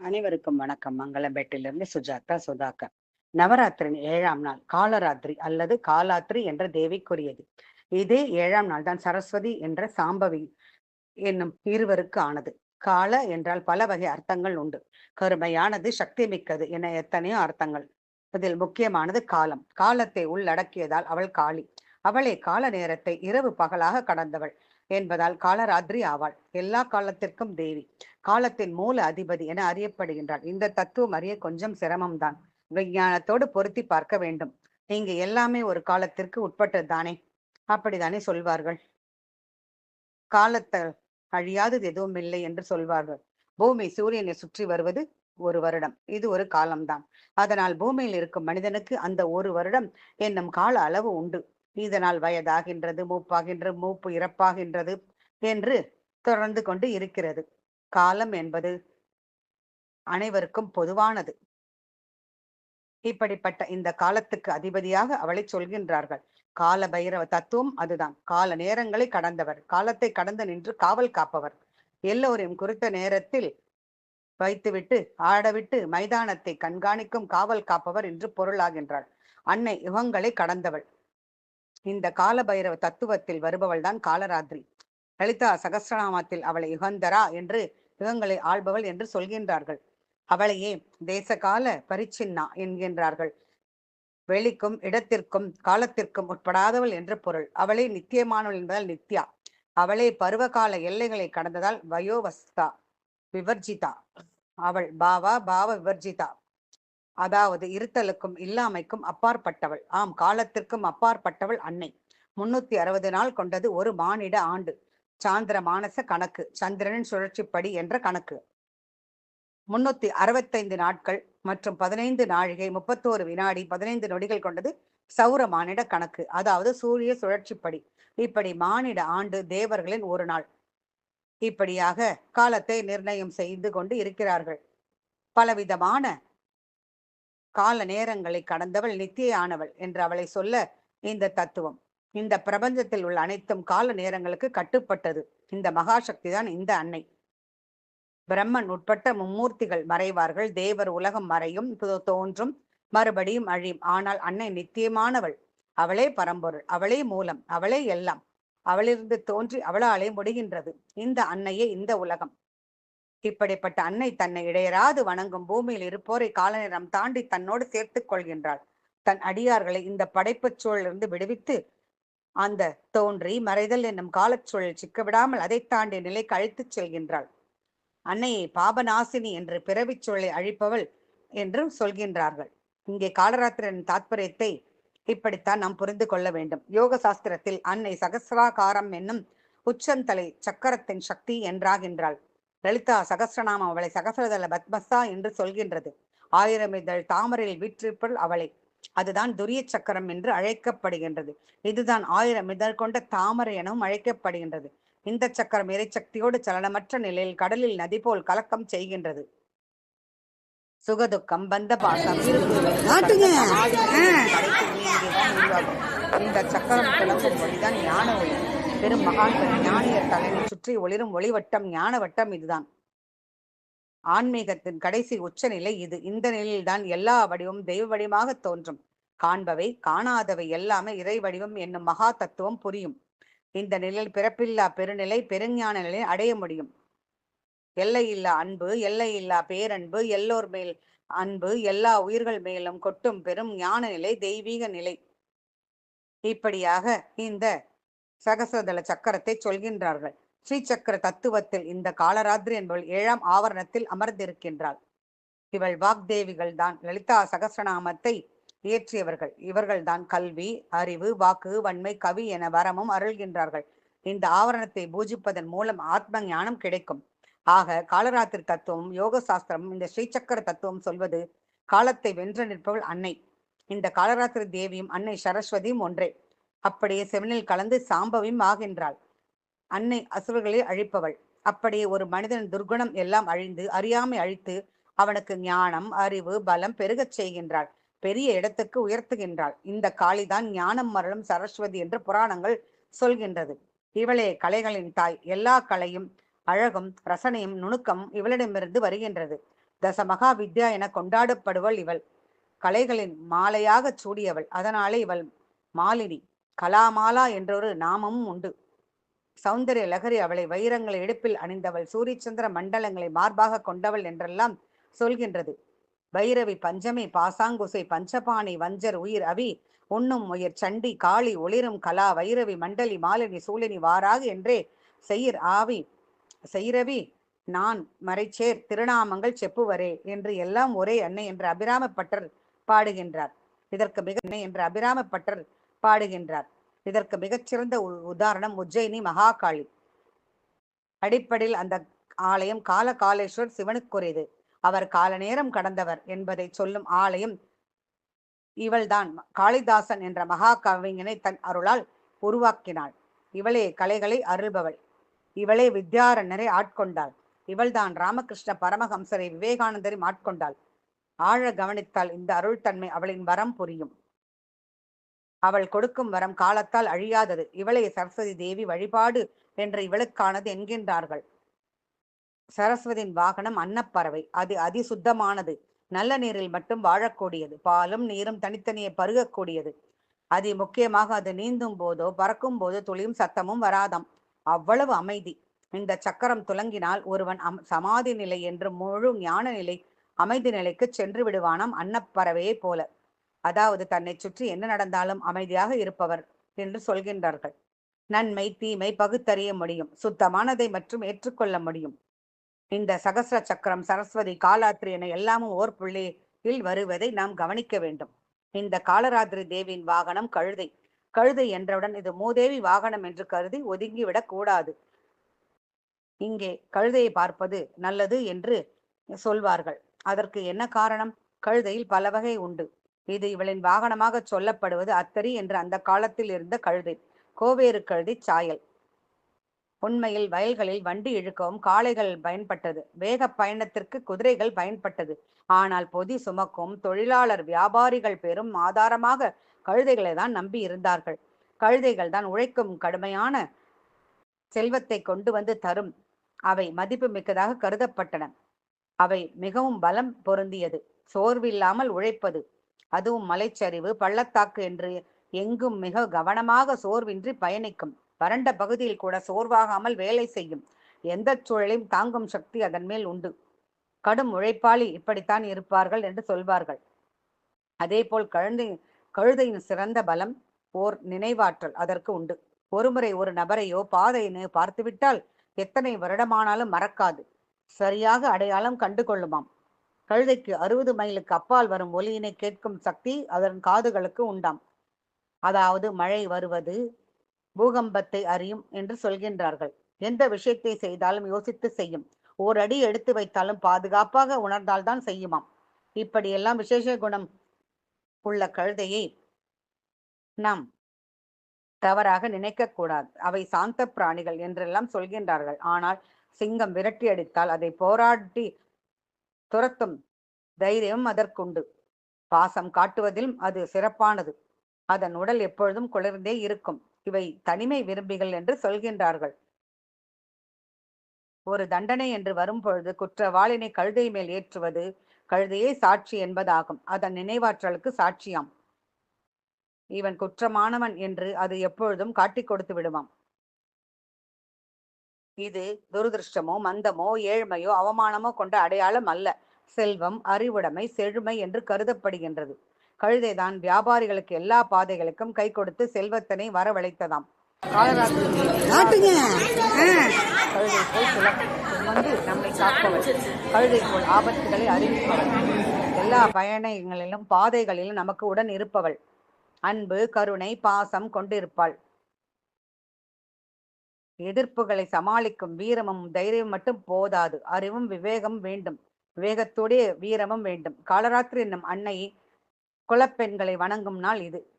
அனைவருக்கும் வணக்கம். மங்களம்பேட்டிலிருந்து சுஜாதா சுதாகர். நவராத்திரின் ஏழாம் நாள் காலராத்திரி அல்லது காலாத்திரி என்ற தேவிக்குரியது. இதே ஏழாம் நாள் தான் சரஸ்வதி என்ற சாம்பவி என்னும் இருவருக்கு ஆனது. கால என்றால் பல வகை அர்த்தங்கள் உண்டு. கருமையானது சக்தி மிக்கது என எத்தனையோ அர்த்தங்கள். இதில் முக்கியமானது காலம். காலத்தை உள்ளடக்கியதால் அவள் காளி. அவளே கால நேரத்தை இரவு பகலாக கடந்தவள். என்பதால் காலராத்திரி ஆவாள். எல்லா காலத்திற்கும் தேவி. காலத்தின் மூல அதிபதி என அறியப்படுகின்றாள். இந்த தத்துவம் அறிய கொஞ்சம் சிரமம்தான். விஞ்ஞானத்தோடு பொருத்தி பார்க்க வேண்டும். இங்கு எல்லாமே ஒரு காலத்திற்கு உட்பட்டது தானே? அப்படித்தானே சொல்வார்கள். காலத்தை அழியாதது எதுவும் இல்லை என்று சொல்வார்கள். பூமி சூரியனை சுற்றி வருவது ஒரு வருடம். இது ஒரு காலம்தான். அதனால் பூமியில் இருக்கும் மனிதனுக்கு அந்த ஒரு வருடம் என்னும் கால அளவு உண்டு. இதனால் வயதாகின்றது மூப்பாகின்றது மூப்பு இறப்பாகின்றது என்று தொடர்ந்து கொண்டு இருக்கிறது. காலம் என்பது அனைவருக்கும் பொதுவானது. இப்படிப்பட்ட இந்த காலத்துக்கு அதிபதியாக அவளை சொல்கின்றார்கள். கால பைரவ தத்துவம் அதுதான். கால நேரங்களை கடந்தவர் காலத்தை கடந்து நின்று காவல் காப்பவர். எல்லோரையும் குறித்த நேரத்தில் வைத்துவிட்டு ஆடவிட்டு மைதானத்தை கண்காணிக்கும் காவல் காப்பவர் என்று பொருளாகின்றாள். அன்னை யுகங்களை கடந்தவள். இந்த கால பைரவ தத்துவத்தில் வருபவள் தான் காலராத்திரி. லலிதா சகசிரநாமத்தில் அவளை யுகந்தரா என்று யுகங்களை ஆள்பவள் என்று சொல்கின்றார்கள். அவளையே தேசகால பரிச்சின்னா என்கின்றார்கள். வெளிக்கும் இடத்திற்கும் காலத்திற்கும் உட்படாதவள் என்று பொருள். அவளே நித்தியமானவள் என்பதால் நித்யா. அவளே பருவகால எல்லைகளை கடந்ததால் வயோவஸ்தா விவர்ஜிதா. அவள் பாவா பாவ விவர்ஜிதா. அதாவது இருத்தலுக்கும் இல்லாமைக்கும் அப்பாற்பட்டவள். ஆம் காலத்திற்கும் அப்பாற்பட்டவள் அன்னை. முன்னூத்தி அறுபது நாள் கொண்டது ஒரு மானிட ஆண்டு. சாந்திர மானச கணக்கு. சந்திரனின் சுழற்சிப்படி என்ற கணக்கு. முன்னூத்தி அறுபத்தைந்து நாட்கள் மற்றும் பதினைந்து நாழிகை முப்பத்தோரு வினாடி பதினைந்து நொடிகள் கொண்டது சௌர மானிட கணக்கு. அதாவது சூரிய சுழற்சிப்படி. இப்படி மானிட ஆண்டு தேவர்களின் ஒரு நாள். இப்படியாக காலத்தை நிர்ணயம் செய்து கொண்டு இருக்கிறார்கள். பலவிதமான கால நேரங்களை கடந்தவள் நித்தியானவள் என்று அவளை சொல்ல இந்த தத்துவம். இந்த பிரபஞ்சத்தில் உள்ள அனைத்தும் கால நேரங்களுக்கு கட்டுப்பட்டது. இந்த மகாசக்தி தான் இந்த அன்னை. பிரம்மன் உட்பட்ட மும்மூர்த்திகள் மறைவார்கள். தேவர் உலகம் மறையும் தோன்றும் மறுபடியும் அழியும். ஆனால் அன்னை நித்தியமானவள். அவளே பரம்பொருள் அவளே மூலம் அவளே எல்லாம். அவளிருந்து தோன்றி அவளாலே முடிகின்றது. இந்த அன்னையே இந்த உலகம். இப்படிப்பட்ட அன்னை தன்னை இடையராது வணங்கும் பூமியில் இருப்போரை காலநேரம் தாண்டி தன்னோடு சேர்த்துக் கொள்கின்றாள். தன் அடியார்களை இந்த படைப்புச் சூழலிருந்து விடுவித்து அந்த தோன்றி மறைதல் என்னும் காலச்சூழல் சிக்கவிடாமல் அதை தாண்டி நிலைக்கு அழைத்துச் செல்கின்றாள். அன்னையை பாபநாசினி என்று பிறவிச் சூழலை அழிப்பவள் என்றும் சொல்கின்றார்கள். இங்கே காலராத்திரன் தாத்பரியத்தை இப்படித்தான் நாம் புரிந்து கொள்ள வேண்டும். யோக சாஸ்திரத்தில் அன்னை சகசிராகாரம் என்னும் உச்சந்தலை சக்கரத்தின் சக்தி என்றாகின்றாள். லலிதா சகசிரநாமம் அவளை சகசிரதள பத்மஸ்தா என்று சொல்கின்றது. ஆயிரம் இதழ் தாமரையில் வீற்றிருப்பள் அவளை. அதுதான் துரிய சக்கரம் என்று அழைக்கப்படுகின்றது. இதுதான் ஆயிரம் இதழ் கொண்ட தாமரை எனவும் அழைக்கப்படுகின்றது. இந்த சக்கரம் இறைச்சக்தியோடு சலனமற்ற நிலையில் கடலில் நதி போல் கலக்கம் செய்கின்றது. சுகதுக்கம் பந்த பாசம். இந்த சக்கரம் கிளம்பும் ஒளிதான் ஞான ஒளி பெரும் மகான்கள் ஞானியர் தலைமை சுற்றி ஒளிரும் ஒளிவட்டம் ஞான வட்டம் இதுதான். ஆன்மீகத்தின் கடைசி உச்சநிலை இது. இந்த நிலையில்தான் எல்லா வடிவம் தெய்வ வடிவமாக தோன்றும். காண்பவை காணாதவை எல்லாமே இறை வடிவம் என்னும் மகா தத்துவம் புரியும். இந்த நிலையில் பிறப்பில்லா பெருநிலை பெருஞான நிலை அடைய முடியும். எல்லையில்லா அன்பு எல்லையில்லா பேரன்பு எல்லோர் மேல் அன்பு எல்லா உயிர்கள் மேலும் கொட்டும் பெரும் ஞான நிலை தெய்வீக நிலை. இப்படியாக இந்த சகசதள சக்கரத்தை சொல்கின்றார்கள். ஸ்ரீ சக்கர தத்துவத்தில் இந்த காலராத்திரி என்பவள் ஏழாம் ஆவரணத்தில் அமர்ந்திருக்கின்றாள். இவள் வாக்தேவிகள் தான். லலிதா சகசநாமத்தை இயற்றியவர்கள். இவர்கள்தான் கல்வி அறிவு வாக்கு வன்மை கவி என வரமும் அருள்கின்றார்கள். இந்த ஆவரணத்தை பூஜிப்பதன் மூலம் ஆத்ம ஞானம் கிடைக்கும். ஆக காலராத்திரி தத்துவம் யோக சாஸ்திரமும் இந்த ஸ்ரீசக்கர தத்துவம் சொல்வது காலத்தை வென்று நிற்பவள் அன்னை. இந்த காலராத்திரி தேவியும் அன்னை சரஸ்வதியும் ஒன்றே. அப்படியே செவனில் கலந்து சாம்பவியும் ஆகின்றாள். அன்னை அசுரர்களை அழிப்பவள். அப்படியே ஒரு மனிதன் துர்குணம் எல்லாம் அழிந்து அறியாமை அழித்து அவனுக்கு ஞானம் அறிவு பலம் பெருகச் செய்கின்றாள். பெரிய இடத்துக்கு உயர்த்துகின்றாள். இந்த காளிதான் ஞானம் மரளும் சரஸ்வதி என்று புராணங்கள் சொல்கின்றது. இவளே கலைகளின் தாய். எல்லா கலையும் அழகும் ரசனையும் நுணுக்கம் இவளிடமிருந்து வருகின்றது. தசமகா வித்யா என கொண்டாடப்படுவள் இவள். கலைகளின் மாலையாகச் சூடியவள். அதனாலே இவள் மாலினி. கலாமாலா என்றொரு நாமமும் உண்டு. சௌந்தரிய லகரி அவளை வைரங்களை இடுப்பில் அணிந்தவள் சூரியச்சந்திர மண்டலங்களை மார்பாக கொண்டவள் என்றெல்லாம் சொல்கின்றது. பைரவி பஞ்சமி பாசாங்குசை பஞ்சபாணி வஞ்சர் உயிர் அவி உண்ணும் உயிர் சண்டி காளி ஒளிரும் கலா வைரவி மண்டலி மாலினி சூழினி வாராக என்றே செயிர் ஆவி செய்ரவி நான் மறைச்சேர் திருநாமங்கள் செப்புவரே என்று எல்லாம் ஒரே அன்னை என்று அபிராமப்பட்டர் பாடுகின்றார். இதற்கு மிக அன்னை என்று அபிராமப்பட்டர் பாடுகின்றார். இதற்கு மிகச்சிறந்த உ- உதாரணம் உஜ்ஜயினி மகாகாளி. அடிப்படையில் அந்த ஆலயம் கால காலேஸ்வர் சிவனுக்குரியது. அவர் கால நேரம் கடந்தவர் என்பதை சொல்லும் ஆலயம் இவள்தான். காளிதாசன் என்ற மகா கவிஞனை தன் அருளால் உருவாக்கினாள். இவளே கலைகளை அருள்பவள். இவளே வித்யாரண்யரை ஆட்கொண்டாள். இவள்தான் ராமகிருஷ்ண பரமஹம்சரை விவேகானந்தரை ஆட்கொண்டாள். ஆழ கவனித்தால் இந்த அருள்தன்மை அவளின் வரம் புரியும். அவள் கொடுக்கும் வரம் காலத்தால் அழியாதது. இவளை சரஸ்வதி தேவி வழிபாடு என்று இவளுக்கானது என்கின்றார்கள். சரஸ்வதியின் வாகனம் அன்னப்பறவை. அது அதிசுத்தமானது. நல்ல நீரில் மட்டும் வாழக்கூடியது. பாலும் நீரும் தனித்தனியே பருகக்கூடியது. அதி முக்கியமாக அது நீந்தும் போதோ பறக்கும் போதோ துளியும் சத்தமும் வராதாம். அவ்வளவு அமைதி. இந்த சக்கரம் துலங்கினால் ஒருவன் அம் சமாதி நிலை என்று முழு ஞான நிலை அமைதி நிலைக்கு சென்று விடுவானாம் அன்னப்பறவையைப் போல. அதாவது தன்னை சுற்றி என்ன நடந்தாலும் அமைதியாக இருப்பவர் என்று சொல்கின்றார்கள். நன்மை தீமை பகுத்தறிய முடியும். சுத்தமானதை மற்றும் ஏற்றுக்கொள்ள முடியும். இந்த சகஸ்ர சக்கரம் சரஸ்வதி காலாத்ரி என எல்லாமும் ஓர் புள்ளியில் வருவதை நாம் கவனிக்க வேண்டும். இந்த காலராத்திரி தேவியின் வாகனம் கழுதை. கழுதை என்றவுடன் இது மூதேவி வாகனம் என்று கருதி ஒதுங்கிவிடக் கூடாது. இங்கே கழுதையை பார்ப்பது நல்லது என்று சொல்வார்கள். அதற்கு என்ன காரணம்? கழுதையில் பல வகை உண்டு. இது இவளின் வாகனமாக சொல்லப்படுவது அத்தரி என்று அந்த காலத்தில் இருந்த கழுதை கோவேறு கழுதை சாயல். உண்மையில் வயல்களில் வண்டி இழுக்கவும் காளைகள் பயன்பட்டது வேக பயணத்திற்கு குதிரைகள் பயன்பட்டது. ஆனால் பொதி சுமக்கும் தொழிலாளர் வியாபாரிகள் பெரும் ஆதாரமாக கழுதைகளை தான் நம்பி இருந்தார்கள். கழுதைகள் தான் உழைக்கும் கடுமையான செல்வத்தை கொண்டு வந்து தரும். அவை மதிப்பு மிக்கதாக கருதப்பட்டன. அவை மிகவும் பலம் பொருந்தியது. சோர்வில்லாமல் உழைப்பது. அதுவும் மலைச்சரிவு பள்ளத்தாக்கு என்று எங்கும் மிக கவனமாக சோர்வின்றி பயணிக்கும். வறண்ட பகுதியில் கூட சோர்வாகாமல் வேலை செய்யும். எந்த சூழலையும் தாங்கும் சக்தி அதன் மேல் உண்டு. கடும் உழைப்பாளி இப்படித்தான் இருப்பார்கள் என்று சொல்வார்கள். அதேபோல் கழுதை கழுதையின் சிறந்த பலம் ஓர் நினைவாற்றல் அதற்கு உண்டு. ஒருமுறை ஒரு நபரையோ பாதையினோ பார்த்துவிட்டால் எத்தனை வருடமானாலும் மறக்காது. சரியாக அடையாளம் கண்டு கொள்ளுமாம் கழுதைக்கு அறுபது மைலுக்கு அப்பால் வரும் ஒலியினை கேட்கும் சக்தி அதன் காதுகளுக்கு உண்டாம். அதாவது மழை வருவது பூகம்பத்தை அறியும் என்று சொல்கின்றார்கள். எந்த விஷயத்தை செய்தாலும் யோசித்து செய்யும். ஓர் அடி எடுத்து வைத்தாலும் பாதுகாப்பாக உணர்ந்தால்தான் செய்யுமாம். இப்படியெல்லாம் விசேஷ குணம் உள்ள கழுதையை நாம் தவறாக நினைக்க கூடாது. அவை சாந்த பிராணிகள் என்றெல்லாம் சொல்கின்றார்கள். ஆனால் சிங்கம் விரட்டி அடித்தால் அதை போராடி துரத்தும் தைரியம் அதற்குண்டு. பாசம் காட்டுவதிலும் அது சிறப்பானது. அதன் உடல் எப்பொழுதும் குளிர்ந்தே இருக்கும். இவை தனிமை விரும்பிகள் என்று சொல்கின்றார்கள். ஒரு தண்டனை என்று வரும்பொழுது குற்றவாளினை கழுதை மேல் ஏற்றுவது கழுதையே சாட்சி என்பதாகும். அதன் நினைவாற்றலுக்கு சாட்சியாம். இவன் குற்றமானவன் என்று அது எப்பொழுதும் காட்டிக் கொடுத்து விடுவாம் இது துரதிருஷ்டமோ மந்தமோ ஏழ்மையோ அவமானமோ கொண்ட அடையாளம் அல்ல. செல்வம் அறிவுடைமை செழுமை என்று கருதப்படுகின்றது. கழுதைதான் வியாபாரிகளுக்கு எல்லா பாதைகளுக்கும் கை கொடுத்து செல்வத்தினை வரவழைத்ததாம். கழுதை போல் சுமந்து நம்மை காப்பவள் கழுதை போல் ஆபத்துகளை அறிவிப்பவள் எல்லா பயணங்களிலும் பாதைகளிலும் நமக்கு உடன் இருப்பவள். அன்பு கருணை பாசம் கொண்டிருப்பாள். எதிர்ப்புகளை சமாளிக்கும் வீரமும் தைரியம் மட்டும் போதாது. அறிவும் விவேகம் வேண்டும். விவேகத்தோடே வீரமும் வேண்டும். காலராத்திரி என்னும் அன்னை குலப்பெண்களை வணங்கும் நாள் இது.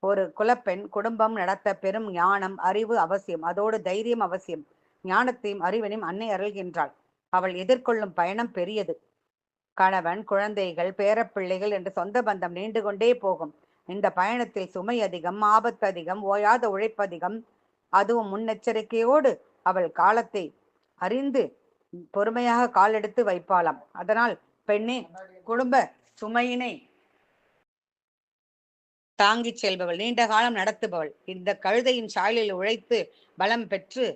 ஒரு குலப்பெண் குடும்பம் நடத்த பெரும் ஞானம் அறிவு அவசியம். அதோடு தைரியம் அவசியம். ஞானத்தையும் அறிவனையும் அன்னை அருள்கின்றாள். அவள் எதிர்கொள்ளும் பயணம் பெரியது. கணவன் குழந்தைகள் பேரப்பிள்ளைகள் என்று சொந்த பந்தம் நீண்டு கொண்டே போகும். இந்த பயணத்தில் சுமை அதிகம் ஆபத்து அதிகம் ஓயாத உழைப்பதிகம் அதிகம் அதுவும் முன்னெச்சரிக்கையோடு அவள் காலத்தை அறிந்து பொறுமையாக காலெடுத்து வைப்பாளாம். அதனால் பெண்ணே குடும்ப சுமையினை தாங்கிச் செல்பவள் நீண்ட காலம் நடத்துபவள். இந்த கழுதையின் சாயலில் உழைத்து பலம் பெற்று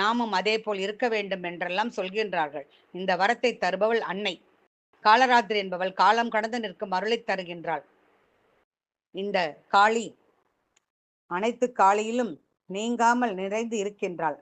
நாமும் அதே போல் இருக்க வேண்டும் என்றெல்லாம் சொல்கின்றார்கள். இந்த வரத்தை தருபவள் அன்னை. காலராத்திரி என்பவள் காலம் கடந்து நிற்கும் அருளை தருகின்றாள். இந்த காளி அனைத்து காளியிலும் நீங்காமல் நிறைந்து இருக்கின்றாள்.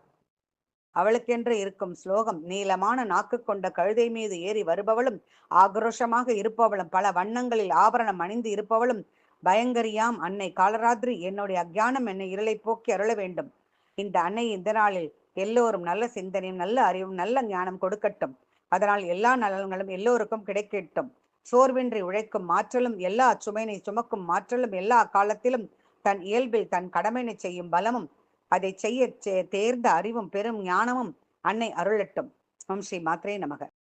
அவளுக்கென்று இருக்கும் ஸ்லோகம் நீளமான நாக்கு கொண்ட கழுதை மீது ஏறி வருபவளும் ஆக்ரோஷமாக இருப்பவளும் பல வண்ணங்களில் ஆபரணம் அணிந்து இருப்பவளும் பயங்கரியாம் அன்னை காலராத்திரி என்னுடைய அக்ஞானம் என்னை இருளை போக்கி அருள வேண்டும். இந்த அன்னை இந்த நாளில் எல்லோரும் நல்ல சிந்தனையும் நல்ல அறிவும் நல்ல ஞானம் கொடுக்கட்டும். அதனால் எல்லா நலன்களும் எல்லோருக்கும் கிடைக்கட்டும். சோர்வின்றி உழைக்கும் மாற்றலும் எல்லா சுமையினை சுமக்கும் மாற்றலும் எல்லா காலத்திலும் தன் இயல்பில் தன் கடமையினை செய்யும் பலமும் அதை செய்ய தேர்ந்த அறிவும் பெரும் ஞானமும் அன்னை அருளட்டும். ஓம் ஸ்ரீ மாத்ரே நமக.